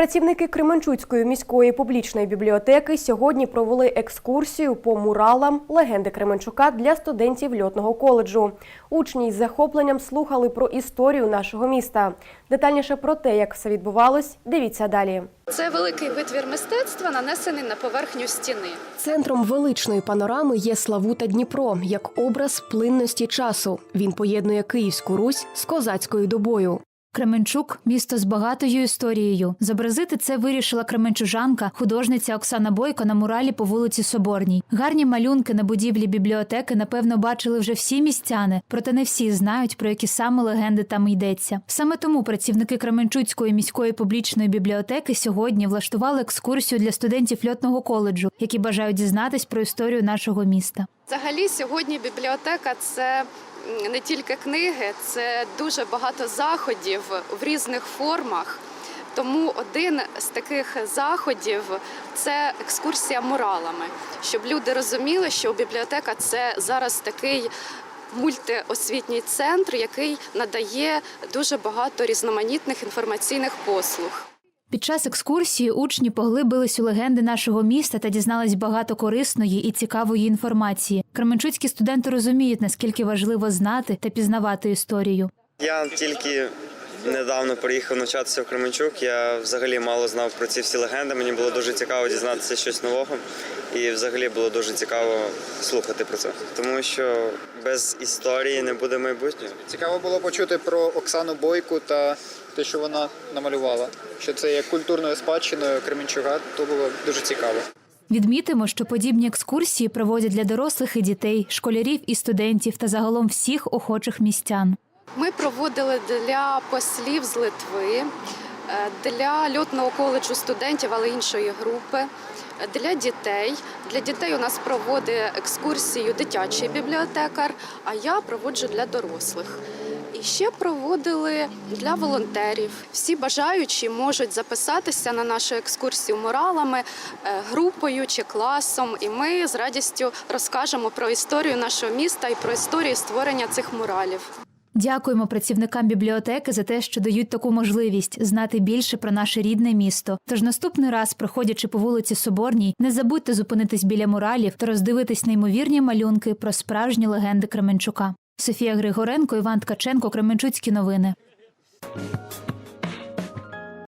Працівники Кременчуцької міської публічної бібліотеки сьогодні провели екскурсію по муралам легенди Кременчука для студентів льотного коледжу. Учні з захопленням слухали про історію нашого міста. Детальніше про те, як все відбувалось, дивіться далі. Це великий витвір мистецтва, нанесений на поверхню стіни. Центром величної панорами є Славута Дніпро як образ плинності часу. Він поєднує Київську Русь з козацькою добою. Кременчук місто з багатою історією. Зобразити це вирішила кременчужанка, художниця Оксана Бойко на муралі по вулиці Соборній. Гарні малюнки на будівлі бібліотеки, напевно, бачили вже всі містяни, проте не всі знають, про які саме легенди там йдеться. Саме тому працівники Кременчуцької міської публічної бібліотеки сьогодні влаштували екскурсію для студентів льотного коледжу, які бажають дізнатись про історію нашого міста. Взагалі, сьогодні бібліотека це не тільки книги, це дуже багато заходів в різних формах. Тому один з таких заходів це екскурсія муралами, щоб люди розуміли, що бібліотека це зараз такий мультиосвітній центр, який надає дуже багато різноманітних інформаційних послуг. Під час екскурсії учні поглибились у легенди нашого міста та дізнались багато корисної і цікавої інформації. Кременчуцькі студенти розуміють, наскільки важливо знати та пізнавати історію. Я тільки недавно приїхав навчатися в Кременчук. Я взагалі мало знав про ці всі легенди. Мені було дуже цікаво дізнатися щось нового, і взагалі було дуже цікаво слухати про це, тому що без історії не буде майбутнього. Цікаво було почути про Оксану Бойку та те, що вона намалювала. Що це є культурною спадщиною Кременчуга, то було дуже цікаво. Відмітимо, що подібні екскурсії проводять для дорослих і дітей, школярів і студентів та загалом всіх охочих містян. Ми проводили для послів з Литви, е, для льотного коледжу студентів, але іншої групи, для дітей. Для дітей у нас проводить екскурсію дитячий бібліотекар, а я проводжу для дорослих. І ще проводили для волонтерів. Всі бажаючі можуть записатися на нашу екскурсію муралами, е, групою чи класом. І ми з радістю розкажемо про історію нашого міста і про історію створення цих муралів. Дякуємо працівникам бібліотеки за те, що дають таку можливість знати більше про наше рідне місто. Тож наступний раз, проходячи по вулиці Соборній, не забудьте зупинитись біля муралів та роздивитись неймовірні малюнки про справжні легенди Кременчука. Софія Григоренко, Іван Ткаченко, Кременчуцькі новини.